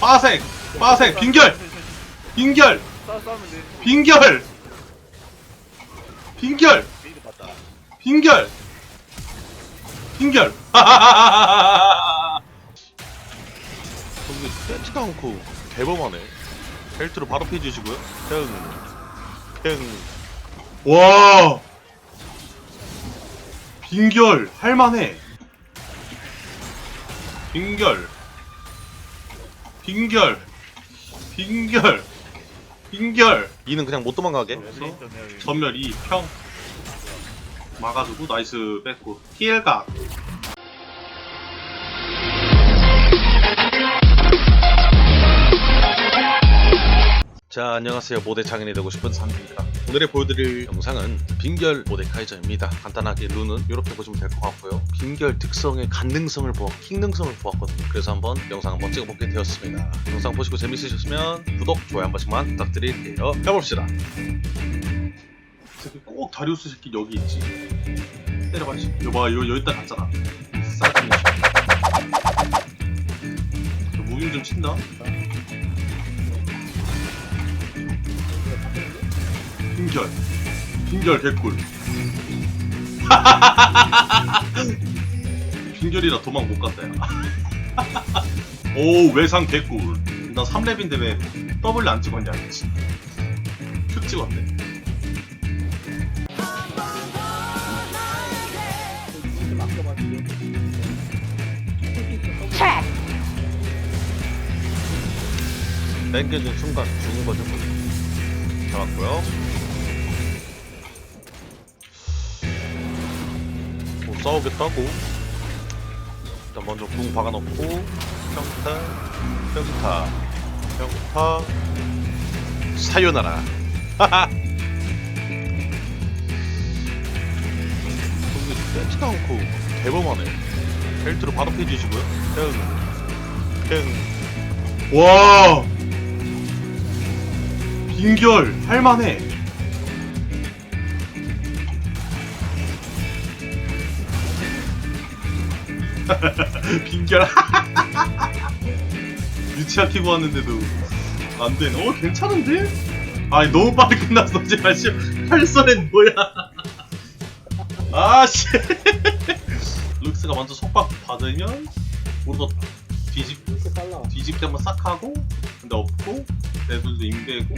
빠색 빠색 빙결 빙결 싸 싸우면 돼. 빙결 빙결 메이드 봤다. 빙결 빙결 근데 떼지도 않고 대범하네. 벨트로 바로 피해주시고요. 팽, 팽. 와 빙결 할만해 빙결 빙결. 빙결. 빙결. 이는 그냥 못 도망가게. 그래서 전멸 2 평. 막아주고 나이스 뺐고. 힐각 자, 안녕하세요. 모대 장인이 되고 싶은 상입니다. 오늘의 보여드릴 영상은 빙결 모데카이저입니다. 간단하게 룬은 이렇게 보시면 될 것 같고요. 빙결 특성의 간능성을 보았, 킹능성을 보았거든요. 그래서 한번 영상 한번 찍어보게 되었습니다. 영상 보시고 재밌으셨으면 구독, 좋아요 한 번씩만 부탁드릴게요. 가봅시다. 꼭 다리우스 새끼 여기 있지 때려봐 씨 이거 봐 이거 여기다 갔잖아 싸가지 저 무빙 좀 친다 빙결 빙결 개꿀 빙결이라 도망 못 갔다 야. 오 외상 개꿀 나 3렙인데 왜 W 안 찍었냐 미친 큐 찍었네 땡겨진 순간 죽은 거죠. 잡았고요. 싸우겠다고. 일단 먼저 궁 박아놓고 평타, 평타, 평타, 사요나라. 근데 떼지도 않고 대범하네. 벨트로 바로 피해주시고요. 팽, 팽. 와 빙결 할만해 빙결. 유치아 키고 왔는데도 안 되네. 어 괜찮은데? 아니 너무 빨리 끝났어. 제발 씨 팔선엔 뭐야. 아씨. 룩스가 먼저 속박 받으면 우리도 뒤집 뒤집기 한번 싹 하고 근데 없고 레벨도 임대고.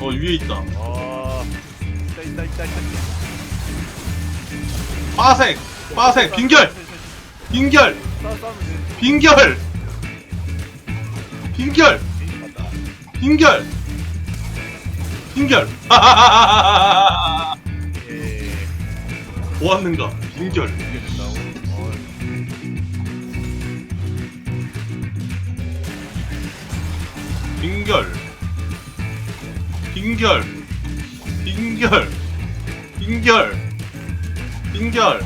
어 위에 있다. 아, 있다 있다 있다 있다. 빠색 빠색 빙결 빙결. 빙결. 빙결. 빙결. 빙결. 예. 보았는가 빙결. 빙결. 빙결. 빙결. 빙결. 빙결.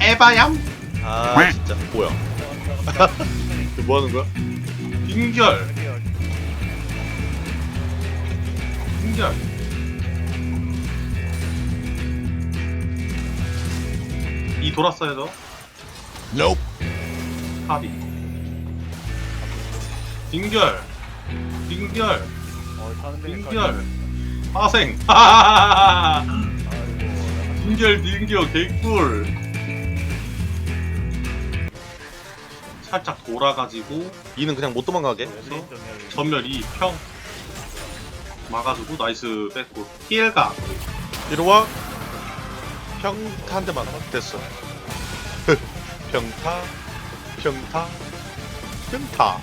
에바얌 아 진짜 뭐야? 이거 뭐 하는 거야? 빙결. 빙결 이 돌았어야 죠 Nope. 합이 빙결 빙결 어, 사는. 빙결 파생. 빙결 빙결 개꿀 살짝 돌아가지고 이는 그냥 못 도망가게. 그래서 전멸 2평 막아주고 나이스 뺐고 힐각 이리 와. 평타 한 대만 됐어. 평타, 평타, 평타.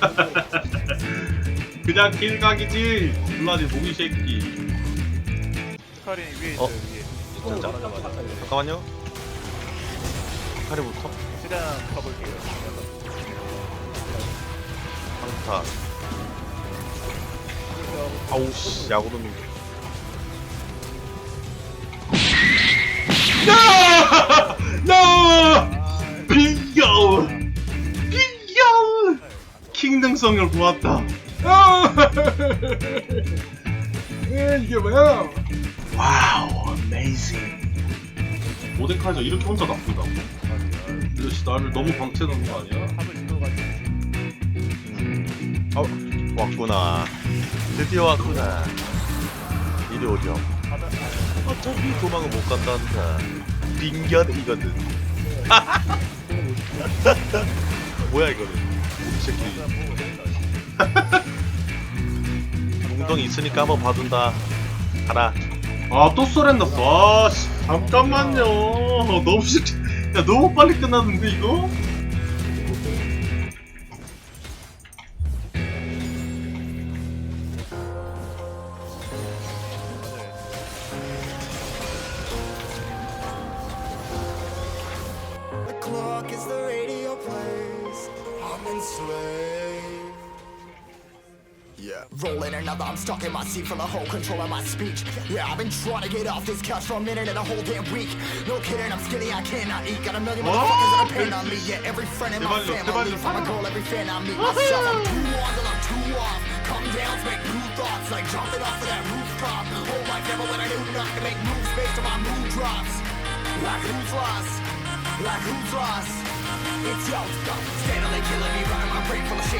그냥 힐각이지 블라디 모기 새끼 스카린 위에 어? 있어요 위에. 진짜. 잠깐만요. 카리부터 최대한 가볼게요. 평타. 아우 씨 게. NO! NO! 빙결 빙결 킹등성을 보았다 아! 에, 이게 뭐야 와우 어메이징 모데카이저 이렇게 혼자 나쁜다고? 이것이 나를 너무 방치해놓은 거 아니야? 어, 왔구나. 드디어 왔구나. 이리. 바다 어차피 도망은 못 간단다. 빙견 이거든. 뭐야 이거는? 이 새끼. 웅덩이 있으니까 한번 봐준다. 가라. 아또 쏘렌났어 아 씨, 잠깐만요 너무 쉽... 야 너무 빨리 끝났는데 이거? slave. Yeah. Rolling another, I'm stuck in my seat for the whole control of my speech. Yeah, I've been trying to get off this couch for a minute and a whole damn week. No kidding, I'm skinny, I cannot eat. Got a million motherfuckers that are pain on me. Yeah, every friend in my family. From a girl, every fan I meet. Myself, I'm too on till I'm too off. Come down, make new thoughts, like jumping off of that rooftop. Oh my never when I do not to make moves based on my mood drops. Like who's lost? Like who's lost? It's yo, stop. Steadily killing me, running my brain full of shame.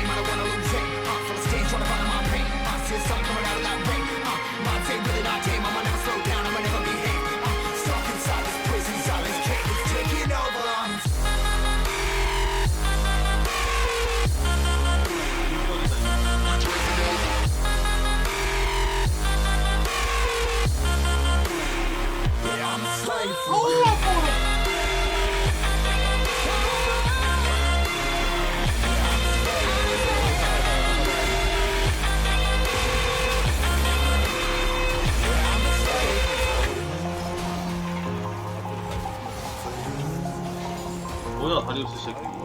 뭐야 다리 없이 새끼.